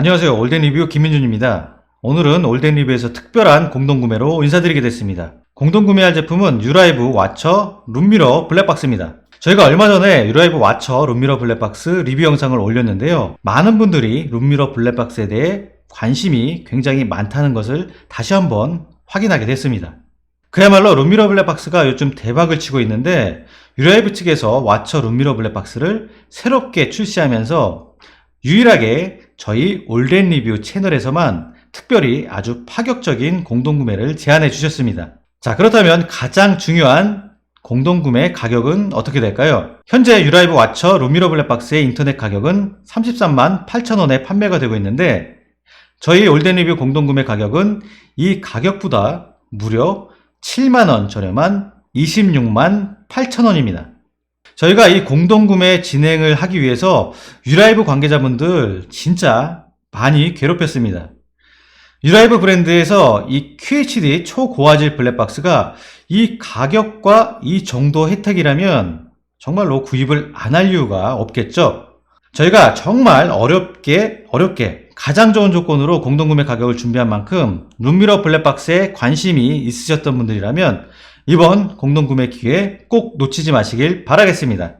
안녕하세요. 올덴 리뷰 김민준입니다. 오늘은 올덴 리뷰에서 특별한 공동구매로 인사드리게 됐습니다. 공동구매할 제품은 유라이브 와처 룸미러 블랙박스입니다. 저희가 얼마 전에 유라이브 와처 룸미러 블랙박스 리뷰 영상을 올렸는데요. 많은 분들이 룸미러 블랙박스에 대해 관심이 굉장히 많다는 것을 다시 한번 확인하게 됐습니다. 그야말로 룸미러 블랙박스가 요즘 대박을 치고 있는데 유라이브 측에서 와처 룸미러 블랙박스를 새롭게 출시하면서 유일하게 저희 올덴 리뷰 채널에서만 특별히 아주 파격적인 공동구매를 제안해 주셨습니다. 자, 그렇다면 가장 중요한 공동구매 가격은 어떻게 될까요? 현재 유라이브 와처 룸미러 블랙박스의 인터넷 가격은 33만 8천원에 판매가 되고 있는데 저희 올덴 리뷰 공동구매 가격은 이 가격보다 무려 7만원 저렴한 26만 8천원입니다. 저희가 이 공동구매 진행을 하기 위해서 유라이브 관계자분들 진짜 많이 괴롭혔습니다. 유라이브 브랜드에서 이 QHD 초고화질 블랙박스가 이 가격과 이 정도 혜택이라면 정말로 구입을 안 할 이유가 없겠죠? 저희가 정말 어렵게, 어렵게 가장 좋은 조건으로 공동구매 가격을 준비한 만큼 룸미러 블랙박스에 관심이 있으셨던 분들이라면 이번 공동구매 기회 꼭 놓치지 마시길 바라겠습니다.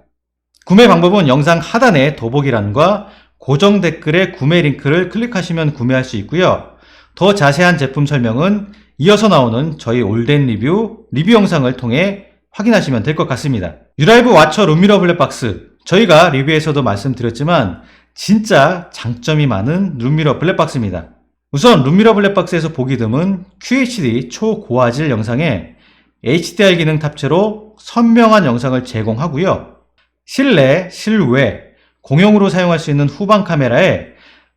구매 방법은 영상 하단의 더보기란과 고정 댓글에 구매 링크를 클릭하시면 구매할 수 있고요. 더 자세한 제품 설명은 이어서 나오는 저희 올덴 리뷰 리뷰 영상을 통해 확인하시면 될 것 같습니다. 유라이브 와처 룸미러 블랙박스 저희가 리뷰에서도 말씀드렸지만 진짜 장점이 많은 룸미러 블랙박스입니다. 우선 룸미러 블랙박스에서 보기 드문 QHD 초고화질 영상에 HDR 기능 탑재로 선명한 영상을 제공하고요. 실내, 실외, 공용으로 사용할 수 있는 후방 카메라에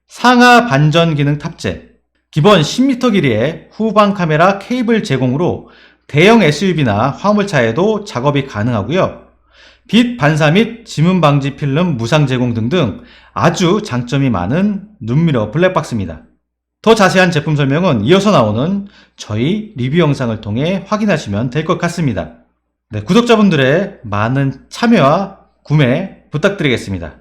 상하 반전 기능 탑재, 기본 10m 길이의 후방 카메라 케이블 제공으로 대형 SUV나 화물차에도 작업이 가능하고요. 빛 반사 및 지문 방지 필름 무상 제공 등등 아주 장점이 많은 룸미러 블랙박스입니다. 더 자세한 제품 설명은 이어서 나오는 저희 리뷰 영상을 통해 확인하시면 될 것 같습니다. 네, 구독자분들의 많은 참여와 구매 부탁드리겠습니다.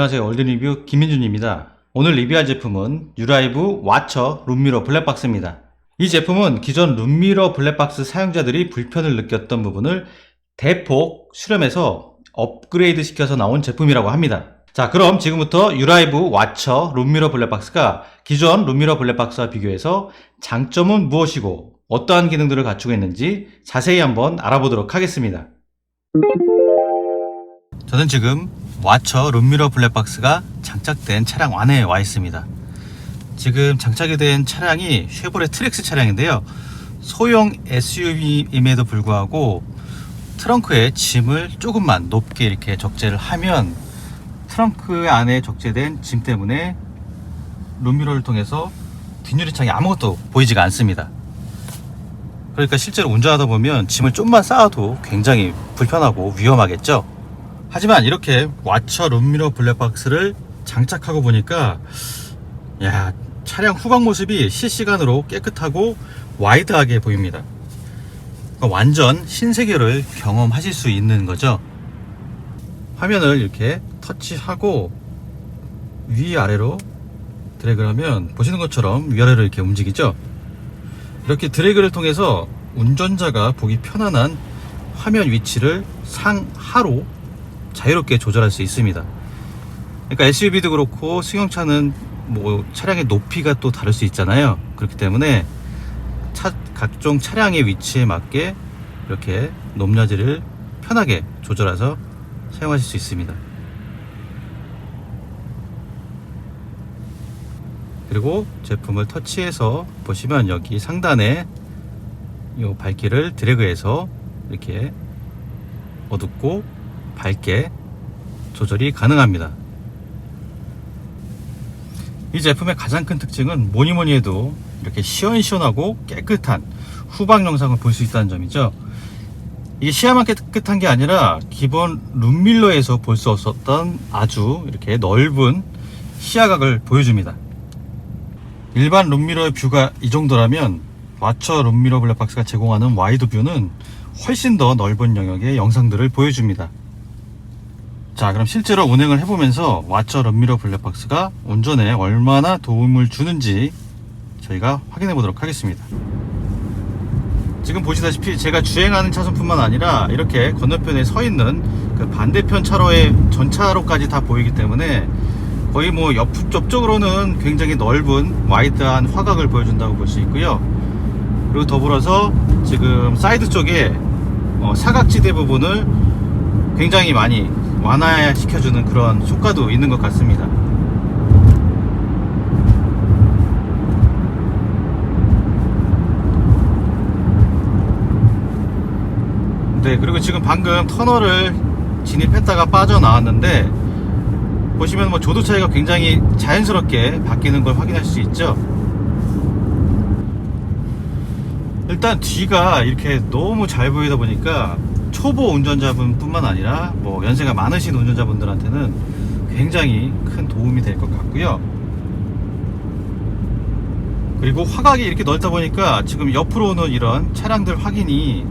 안녕하세요. 올드 리뷰 김민준입니다. 오늘 리뷰할 제품은 유라이브 와처 룸미러 블랙박스입니다. 이 제품은 기존 룸미러 블랙박스 사용자들이 불편을 느꼈던 부분을 대폭 수렴해서 업그레이드 시켜서 나온 제품이라고 합니다. 자, 그럼 지금부터 유라이브 와처 룸미러 블랙박스가 기존 룸미러 블랙박스와 비교해서 장점은 무엇이고 어떠한 기능들을 갖추고 있는지 자세히 한번 알아보도록 하겠습니다. 저는 지금 와처 룸미러 블랙박스가 장착된 차량 안에 와 있습니다. 지금 장착이 된 차량이 쉐보레 트렉스 차량인데요. 소형 SUV임에도 불구하고 트렁크에 짐을 조금만 높게 이렇게 적재를 하면 트렁크 안에 적재된 짐 때문에 룸미러를 통해서 뒷유리창에 아무것도 보이지가 않습니다. 그러니까 실제로 운전하다 보면 짐을 좀만 쌓아도 굉장히 불편하고 위험하겠죠. 하지만 이렇게 와처 룸미러 블랙박스를 장착하고 보니까 야 차량 후방 모습이 실시간으로 깨끗하고 와이드하게 보입니다. 그러니까 완전 신세계를 경험하실 수 있는 거죠. 화면을 이렇게 터치하고 위아래로 드래그를 하면 보시는 것처럼 위아래로 이렇게 움직이죠. 이렇게 드래그를 통해서 운전자가 보기 편안한 화면 위치를 상하로 자유롭게 조절할 수 있습니다. 그러니까 SUV도 그렇고 승용차는 뭐 차량의 높이가 또 다를 수 있잖아요. 그렇기 때문에 차, 각종 차량의 위치에 맞게 이렇게 높낮이를 편하게 조절해서 사용하실 수 있습니다. 그리고 제품을 터치해서 보시면 여기 상단에 이 밝기를 드래그해서 이렇게 어둡고 밝게 조절이 가능합니다. 이 제품의 가장 큰 특징은 뭐니 뭐니 해도 이렇게 시원시원하고 깨끗한 후방 영상을 볼 수 있다는 점이죠. 이게 시야만 깨끗한 게 아니라 기본 룸밀러에서 볼 수 없었던 아주 이렇게 넓은 시야각을 보여줍니다. 일반 룸미러의 뷰가 이 정도라면 와처 룸미러 블랙박스가 제공하는 와이드 뷰는 훨씬 더 넓은 영역의 영상들을 보여줍니다. 자, 그럼 실제로 운행을 해보면서 와처 룸미러 블랙박스가 운전에 얼마나 도움을 주는지 저희가 확인해 보도록 하겠습니다. 지금 보시다시피 제가 주행하는 차선뿐만 아니라 이렇게 건너편에 서 있는 그 반대편 차로의 전차로까지 다 보이기 때문에 거의 뭐 옆, 옆쪽으로는 굉장히 넓은 와이드한 화각을 보여준다고 볼 수 있고요. 그리고 더불어서 지금 사이드 쪽에 어, 사각지대 부분을 굉장히 많이 완화시켜주는 그런 효과도 있는 것 같습니다. 네, 그리고 지금 방금 터널을 진입했다가 빠져나왔는데 보시면 뭐 조도 차이가 굉장히 자연스럽게 바뀌는 걸 확인할 수 있죠. 일단 뒤가 이렇게 너무 잘 보이다 보니까 초보 운전자분 뿐만 아니라 뭐 연세가 많으신 운전자분들한테는 굉장히 큰 도움이 될 것 같고요. 그리고 화각이 이렇게 넓다 보니까 지금 옆으로 오는 이런 차량들 확인이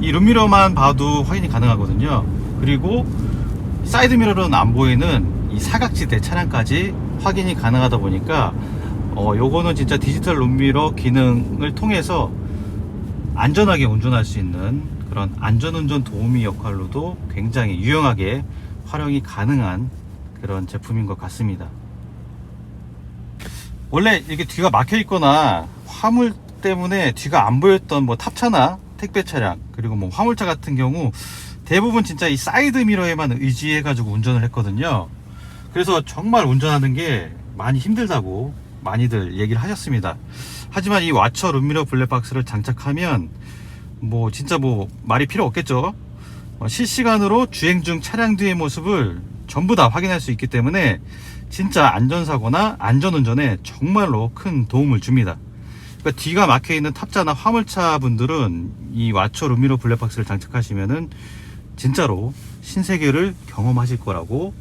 이 룸미러만 봐도 확인이 가능하거든요. 그리고 사이드미러로는 안 보이는 이 사각지대 차량까지 확인이 가능하다 보니까 어 요거는 진짜 디지털 룸미러 기능을 통해서 안전하게 운전할 수 있는 그런 안전운전 도우미 역할로도 굉장히 유용하게 활용이 가능한 그런 제품인 것 같습니다. 원래 이게 뒤가 막혀 있거나 화물 때문에 뒤가 안 보였던 뭐 탑차나 택배 차량 그리고 뭐 화물차 같은 경우 대부분 진짜 이 사이드 미러에만 의지해 가지고 운전을 했거든요. 그래서 정말 운전하는 게 많이 힘들다고 많이들 얘기를 하셨습니다. 하지만 이 와처 룸미러 블랙박스를 장착하면 뭐 진짜 뭐 말이 필요 없겠죠. 어, 실시간으로 주행 중 차량 뒤의 모습을 전부 다 확인할 수 있기 때문에 진짜 안전사고나 안전운전에 정말로 큰 도움을 줍니다. 그러니까 뒤가 막혀 있는 탑자나 화물차 분들은 이 와처 룸미러 블랙박스를 장착하시면은 진짜로 신세계를 경험하실 거라고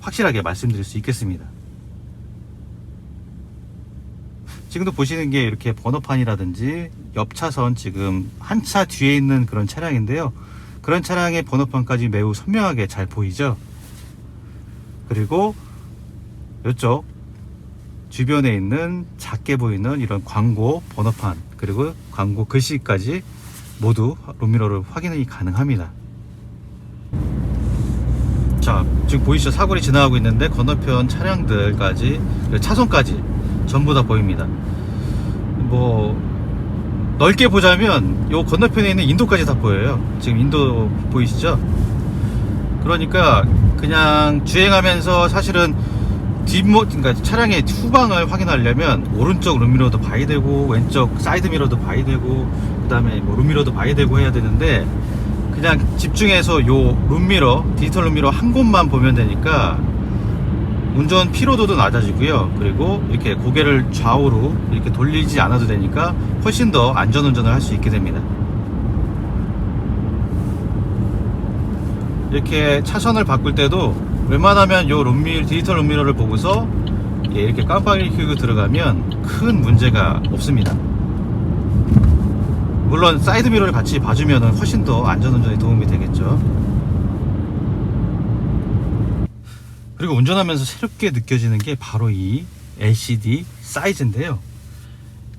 확실하게 말씀드릴 수 있겠습니다. 지금도 보시는 게 이렇게 번호판이라든지 옆 차선 지금 한 차 뒤에 있는 그런 차량인데요. 그런 차량의 번호판까지 매우 선명하게 잘 보이죠. 그리고 이쪽 주변에 있는 작게 보이는 이런 광고 번호판 그리고 광고 글씨까지 모두 룸미러를 확인이 가능합니다. 자 지금 보이시죠 사거리 지나가고 있는데 건너편 차량들까지 차선까지 전부 다 보입니다. 뭐 넓게 보자면 요 건너편에 있는 인도까지 다 보여요. 지금 인도 보이시죠? 그러니까 그냥 주행하면서 사실은 뒷모 그러니까 차량의 후방을 확인하려면 오른쪽 룸미러도 봐야 되고 왼쪽 사이드 미러도 봐야 되고 그다음에 뭐 룸미러도 봐야 되고 해야 되는데 그냥 집중해서 요 룸미러 디지털 룸미러 한 곳만 보면 되니까 운전 피로도도 낮아지고요. 그리고 이렇게 고개를 좌우로 이렇게 돌리지 않아도 되니까 훨씬 더 안전 운전을 할 수 있게 됩니다. 이렇게 차선을 바꿀 때도 웬만하면 요 룸미 디지털 룸미러를 보고서 예, 이렇게 깜빡이 켜고 들어가면 큰 문제가 없습니다. 물론 사이드 미러를 같이 봐주면 훨씬 더 안전 운전에 도움이 되겠죠. 그리고 운전하면서 새롭게 느껴지는 게 바로 이 LCD 사이즈인데요.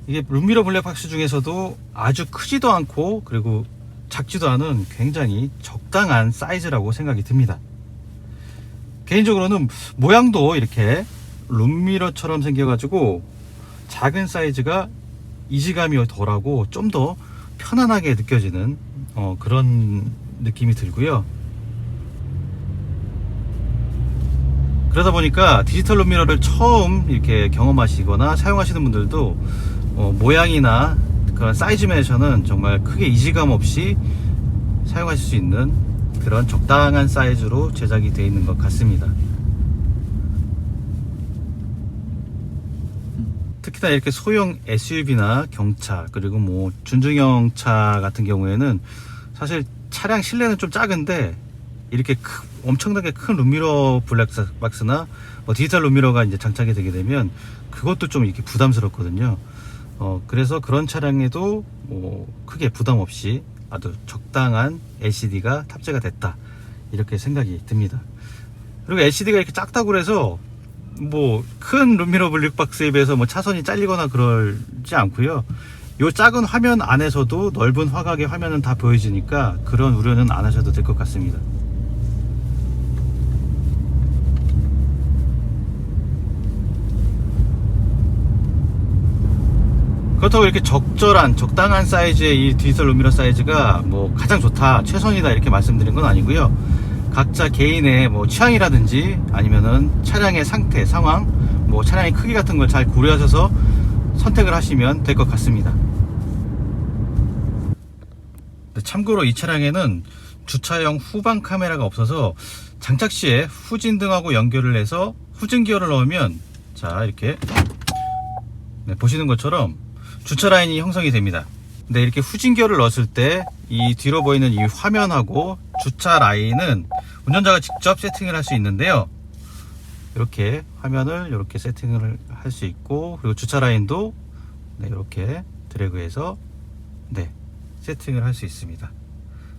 이게 룸미러 블랙박스 중에서도 아주 크지도 않고 그리고 작지도 않은 굉장히 적당한 사이즈라고 생각이 듭니다. 개인적으로는 모양도 이렇게 룸미러처럼 생겨가지고 작은 사이즈가 이지감이 덜하고 좀 더 편안하게 느껴지는 어, 그런 느낌이 들고요. 그러다 보니까 디지털 룸미러를 처음 이렇게 경험하시거나 사용하시는 분들도 어, 모양이나 그런 사이즈 면에서는 정말 크게 이질감 없이 사용하실 수 있는 그런 적당한 사이즈로 제작이 되어 있는 것 같습니다. 특히나 이렇게 소형 SUV나 경차 그리고 뭐 준중형 차 같은 경우에는 사실 차량 실내는 좀 작은데 이렇게 크- 엄청나게 큰 룸미러 블랙박스나 뭐 디지털 룸미러가 이제 장착이 되게 되면 그것도 좀 이렇게 부담스럽거든요. 어, 그래서 그런 차량에도 뭐 크게 부담 없이 아주 적당한 LCD가 탑재가 됐다. 이렇게 생각이 듭니다. 그리고 LCD가 이렇게 작다고 그래서 뭐 큰 룸미러 블랙박스에 비해서 뭐 차선이 잘리거나 그러지 않고요. 요 작은 화면 안에서도 넓은 화각의 화면은 다 보여지니까 그런 우려는 안 하셔도 될 것 같습니다. 그렇다고 이렇게 적절한 적당한 사이즈의 이 디지털 룸미러 사이즈가 뭐 가장 좋다 최선이다 이렇게 말씀드린 건 아니고요. 각자 개인의 뭐 취향이라든지 아니면은 차량의 상태 상황 뭐 차량의 크기 같은 걸 잘 고려하셔서 선택을 하시면 될 것 같습니다. 참고로 이 차량에는 주차용 후방 카메라가 없어서 장착 시에 후진등하고 연결을 해서 후진 기어를 넣으면 자 이렇게 네, 보시는 것처럼 주차 라인이 형성이 됩니다. 근데 이렇게 후진 기어를 넣었을 때 이 뒤로 보이는 이 화면하고 주차 라인은 운전자가 직접 세팅을 할 수 있는데요. 이렇게 화면을 이렇게 세팅을 할 수 있고 그리고 주차 라인도 네, 이렇게 드래그해서 네, 세팅을 할 수 있습니다.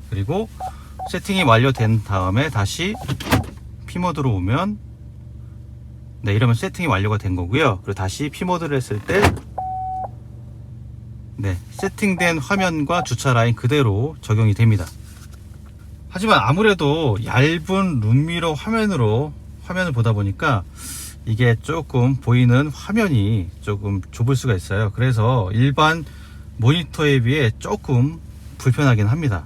그리고 세팅이 완료된 다음에 다시 P 모드로 오면 네, 이러면 세팅이 완료가 된 거고요. 그리고 다시 P 모드를 했을 때 네, 세팅된 화면과 주차 라인 그대로 적용이 됩니다. 하지만 아무래도 얇은 룸미러 화면으로 화면을 보다 보니까 이게 조금 보이는 화면이 조금 좁을 수가 있어요. 그래서 일반 모니터에 비해 조금 불편하긴 합니다.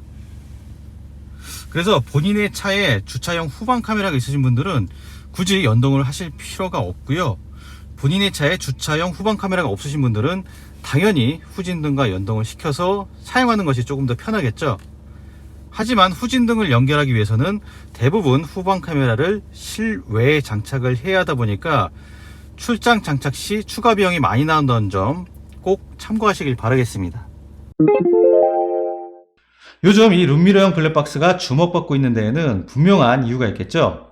그래서 본인의 차에 주차용 후방 카메라가 있으신 분들은 굳이 연동을 하실 필요가 없고요. 본인의 차에 주차용 후방 카메라가 없으신 분들은 당연히 후진등과 연동을 시켜서 사용하는 것이 조금 더 편하겠죠. 하지만 후진등을 연결하기 위해서는 대부분 후방 카메라를 실외에 장착을 해야 하다 보니까 출장 장착 시 추가 비용이 많이 나온다는 점 꼭 참고하시길 바라겠습니다. 요즘 이 룸미러형 블랙박스가 주목받고 있는 데에는 분명한 이유가 있겠죠.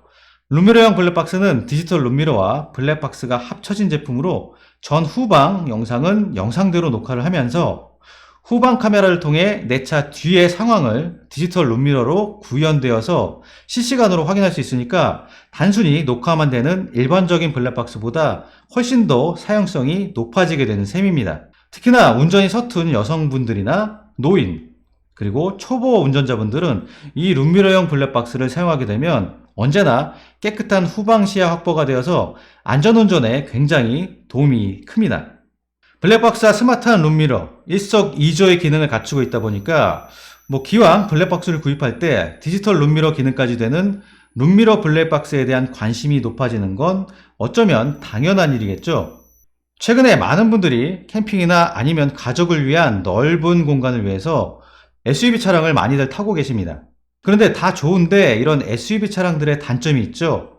룸미러형 블랙박스는 디지털 룸미러와 블랙박스가 합쳐진 제품으로 전 후방 영상은 영상대로 녹화를 하면서 후방 카메라를 통해 내 차 뒤의 상황을 디지털 룸미러로 구현되어서 실시간으로 확인할 수 있으니까 단순히 녹화만 되는 일반적인 블랙박스보다 훨씬 더 사용성이 높아지게 되는 셈입니다. 특히나 운전이 서툰 여성분들이나 노인, 그리고 초보 운전자분들은 이 룸미러형 블랙박스를 사용하게 되면 언제나 깨끗한 후방 시야 확보가 되어서 안전운전에 굉장히 도움이 큽니다. 블랙박스와 스마트한 룸미러, 일석이조의 기능을 갖추고 있다 보니까 뭐 기왕 블랙박스를 구입할 때 디지털 룸미러 기능까지 되는 룸미러 블랙박스에 대한 관심이 높아지는 건 어쩌면 당연한 일이겠죠. 최근에 많은 분들이 캠핑이나 아니면 가족을 위한 넓은 공간을 위해서 SUV 차량을 많이들 타고 계십니다. 그런데 다 좋은데 이런 SUV 차량들의 단점이 있죠.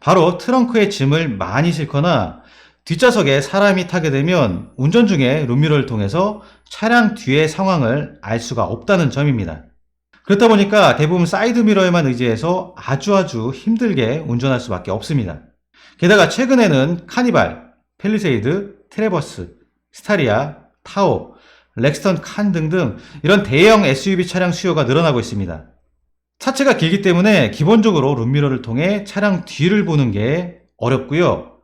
바로 트렁크에 짐을 많이 싣거나 뒷좌석에 사람이 타게 되면 운전 중에 룸미러를 통해서 차량 뒤의 상황을 알 수가 없다는 점입니다. 그렇다 보니까 대부분 사이드미러에만 의지해서 아주 아주 힘들게 운전할 수밖에 없습니다. 게다가 최근에는 카니발, 펠리세이드, 트레버스, 스타리아, 타오, 렉스턴 칸 등등 이런 대형 SUV 차량 수요가 늘어나고 있습니다. 차체가 길기 때문에 기본적으로 룸미러를 통해 차량 뒤를 보는 게 어렵고요.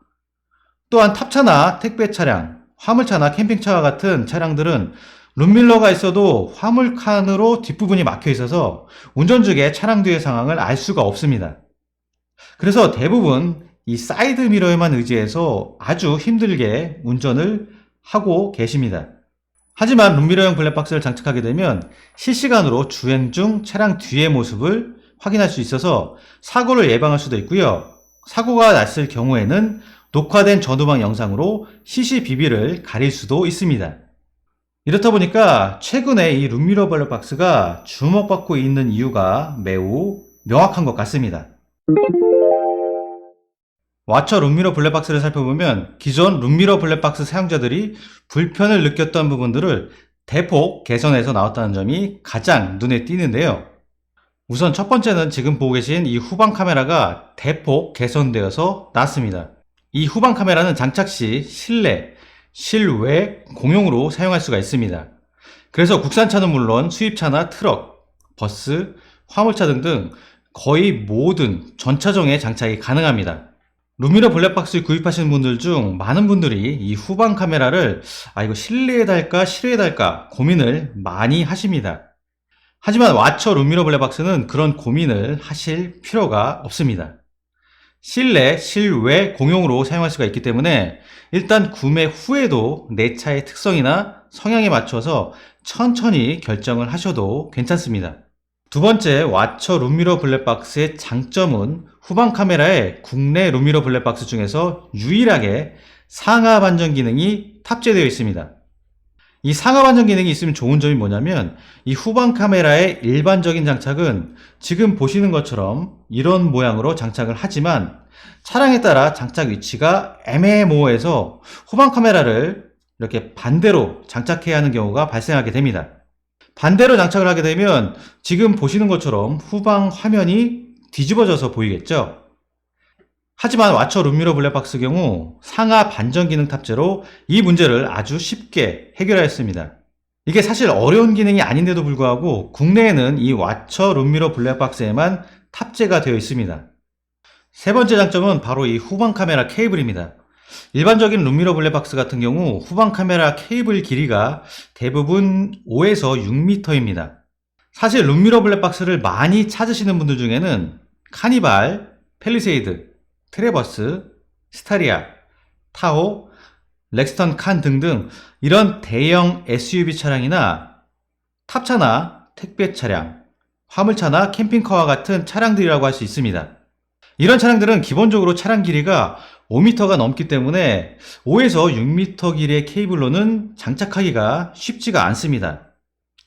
또한 탑차나 택배 차량, 화물차나 캠핑차와 같은 차량들은 룸밀러가 있어도 화물칸으로 뒷부분이 막혀 있어서 운전 중에 차량 뒤의 상황을 알 수가 없습니다. 그래서 대부분 이 사이드 미러에만 의지해서 아주 힘들게 운전을 하고 계십니다. 하지만 룸미러형 블랙박스를 장착하게 되면 실시간으로 주행 중 차량 뒤의 모습을 확인할 수 있어서 사고를 예방할 수도 있고요. 사고가 났을 경우에는 녹화된 전후방 영상으로 CCBB를 가릴 수도 있습니다. 이렇다 보니까 최근에 이 룸미러 블랙박스가 주목받고 있는 이유가 매우 명확한 것 같습니다. 와처 룸미러 블랙박스를 살펴보면 기존 룸미러 블랙박스 사용자들이 불편을 느꼈던 부분들을 대폭 개선해서 나왔다는 점이 가장 눈에 띄는데요. 우선 첫 번째는 지금 보고 계신 이 후방 카메라가 대폭 개선되어서 나왔습니다. 이 후방 카메라는 장착 시 실내, 실외 공용으로 사용할 수가 있습니다. 그래서 국산차는 물론 수입차나 트럭, 버스, 화물차 등등 거의 모든 전차종에 장착이 가능합니다. 루미너 블랙박스 구입하시는 분들 중 많은 분들이 이 후방 카메라를 아 이거 실내에 달까 실외에 달까 고민을 많이 하십니다. 하지만 와처 루미너 블랙박스는 그런 고민을 하실 필요가 없습니다. 실내, 실외 공용으로 사용할 수가 있기 때문에 일단 구매 후에도 내 차의 특성이나 성향에 맞춰서 천천히 결정을 하셔도 괜찮습니다. 두 번째, 와처 룸미러 블랙박스의 장점은 후방 카메라에 국내 룸미러 블랙박스 중에서 유일하게 상하 반전 기능이 탑재되어 있습니다. 이 상하 반전 기능이 있으면 좋은 점이 뭐냐면 이 후방 카메라의 일반적인 장착은 지금 보시는 것처럼 이런 모양으로 장착을 하지만 차량에 따라 장착 위치가 애매모호해서 후방 카메라를 이렇게 반대로 장착해야 하는 경우가 발생하게 됩니다. 반대로 장착을 하게 되면 지금 보시는 것처럼 후방 화면이 뒤집어져서 보이겠죠? 하지만 와처 룸미러 블랙박스 경우 상하 반전 기능 탑재로 이 문제를 아주 쉽게 해결하였습니다. 이게 사실 어려운 기능이 아닌데도 불구하고 국내에는 이 와처 룸미러 블랙박스에만 탑재가 되어 있습니다. 세 번째 장점은 바로 이 후방 카메라 케이블입니다. 일반적인 룸미러 블랙박스 같은 경우 후방 카메라 케이블 길이가 대부분 5에서 6m입니다. 사실 룸미러 블랙박스를 많이 찾으시는 분들 중에는 카니발, 펠리세이드, 트레버스, 스타리아, 타호, 렉스턴 칸 등등 이런 대형 SUV 차량이나 탑차나 택배 차량, 화물차나 캠핑카와 같은 차량들이라고 할 수 있습니다. 이런 차량들은 기본적으로 차량 길이가 5m가 넘기 때문에 5에서 6m 길이의 케이블로는 장착하기가 쉽지가 않습니다.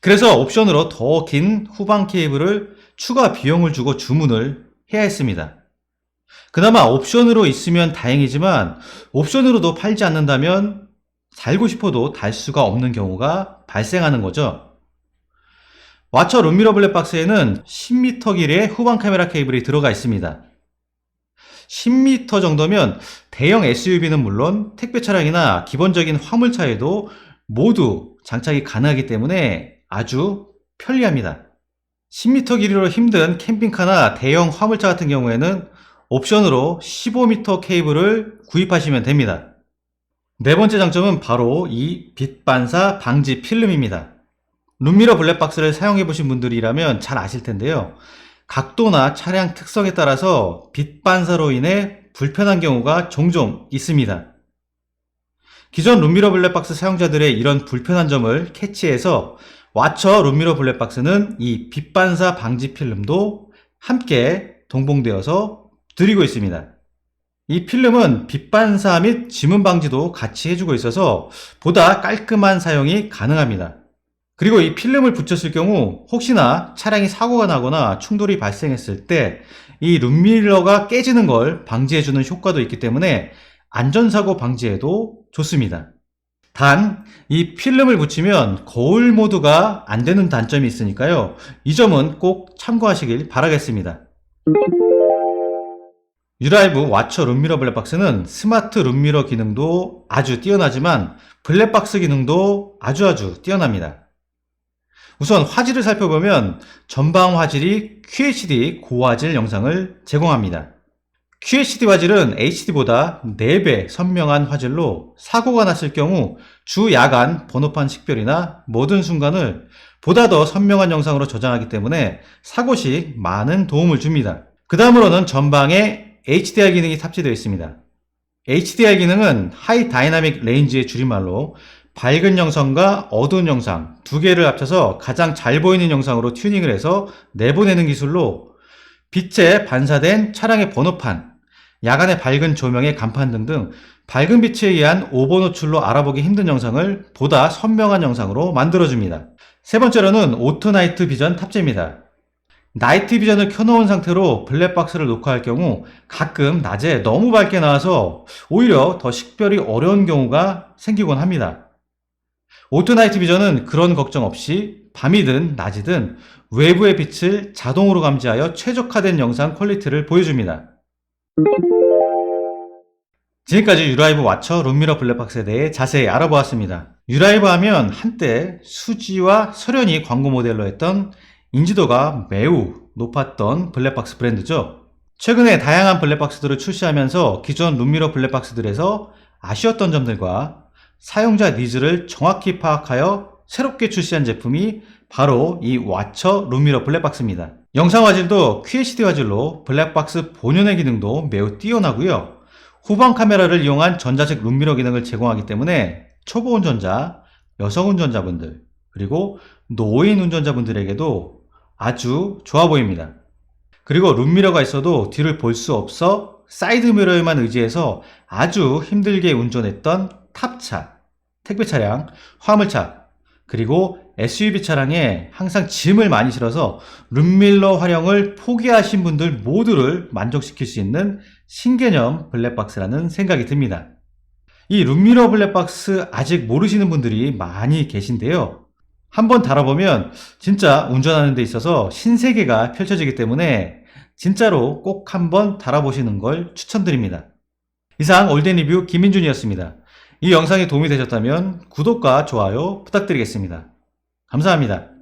그래서 옵션으로 더 긴 후방 케이블을 추가 비용을 주고 주문을 해야 했습니다. 그나마 옵션으로 있으면 다행이지만 옵션으로도 팔지 않는다면 살고 싶어도 달 수가 없는 경우가 발생하는 거죠. 와처 룸미러 블랙박스에는 10m 길이의 후방 카메라 케이블이 들어가 있습니다. 10m 정도면 대형 SUV는 물론 택배 차량이나 기본적인 화물차에도 모두 장착이 가능하기 때문에 아주 편리합니다. 10m 길이로 힘든 캠핑카나 대형 화물차 같은 경우에는 옵션으로 15m 케이블을 구입하시면 됩니다. 네 번째 장점은 바로 이 빛 반사 방지 필름입니다. 룸미러 블랙박스를 사용해 보신 분들이라면 잘 아실 텐데요. 각도나 차량 특성에 따라서 빛 반사로 인해 불편한 경우가 종종 있습니다. 기존 룸미러 블랙박스 사용자들의 이런 불편한 점을 캐치해서 와처 룸미러 블랙박스는 이 빛 반사 방지 필름도 함께 동봉되어서 드리고 있습니다. 이 필름은 빛 반사 및 지문 방지도 같이 해주고 있어서 보다 깔끔한 사용이 가능합니다. 그리고 이 필름을 붙였을 경우 혹시나 차량이 사고가 나거나 충돌이 발생했을 때 이 룸밀러가 깨지는 걸 방지해주는 효과도 있기 때문에 안전사고 방지에도 좋습니다. 단, 이 필름을 붙이면 거울 모드가 안 되는 단점이 있으니까요. 이 점은 꼭 참고하시길 바라겠습니다. 유라이브 와처 룸미러 블랙박스는 스마트 룸미러 기능도 아주 뛰어나지만 블랙박스 기능도 아주 아주 뛰어납니다. 우선 화질을 살펴보면 전방 화질이 QHD 고화질 영상을 제공합니다. QHD 화질은 HD보다 4배 선명한 화질로 사고가 났을 경우 주 야간 번호판 식별이나 모든 순간을 보다 더 선명한 영상으로 저장하기 때문에 사고 시 많은 도움을 줍니다. 그 다음으로는 전방에 HDR 기능이 탑재되어 있습니다. HDR 기능은 하이 다이나믹 레인지의 줄임말로 밝은 영상과 어두운 영상 두 개를 합쳐서 가장 잘 보이는 영상으로 튜닝을 해서 내보내는 기술로 빛에 반사된 차량의 번호판, 야간의 밝은 조명의 간판 등등 밝은 빛에 의한 오버 노출로 알아보기 힘든 영상을 보다 선명한 영상으로 만들어줍니다. 세 번째로는 오토 나이트 비전 탑재입니다. 나이트 비전을 켜놓은 상태로 블랙박스를 녹화할 경우 가끔 낮에 너무 밝게 나와서 오히려 더 식별이 어려운 경우가 생기곤 합니다. 오토나이트 비전은 그런 걱정 없이 밤이든 낮이든 외부의 빛을 자동으로 감지하여 최적화된 영상 퀄리티를 보여줍니다. 지금까지 유라이브 와처 룸미러 블랙박스에 대해 자세히 알아보았습니다. 유라이브 하면 한때 수지와 설현이 광고 모델로 했던 인지도가 매우 높았던 블랙박스 브랜드죠. 최근에 다양한 블랙박스들을 출시하면서 기존 룸미러 블랙박스들에서 아쉬웠던 점들과 사용자 니즈를 정확히 파악하여 새롭게 출시한 제품이 바로 이 와처 룸미러 블랙박스입니다. 영상 화질도 QHD 화질로 블랙박스 본연의 기능도 매우 뛰어나고요. 후방 카메라를 이용한 전자식 룸미러 기능을 제공하기 때문에 초보 운전자, 여성 운전자분들, 그리고 노인 운전자분들에게도 아주 좋아 보입니다. 그리고 룸미러가 있어도 뒤를 볼 수 없어 사이드미러에만 의지해서 아주 힘들게 운전했던 탑차, 택배 차량, 화물차, 그리고 SUV 차량에 항상 짐을 많이 실어서 룸밀러 활용을 포기하신 분들 모두를 만족시킬 수 있는 신개념 블랙박스라는 생각이 듭니다. 이 룸미러 블랙박스 아직 모르시는 분들이 많이 계신데요. 한번 달아보면 진짜 운전하는 데 있어서 신세계가 펼쳐지기 때문에 진짜로 꼭 한번 달아보시는 걸 추천드립니다. 이상 올덴 리뷰 김민준이었습니다. 이 영상이 도움이 되셨다면 구독과 좋아요 부탁드리겠습니다. 감사합니다.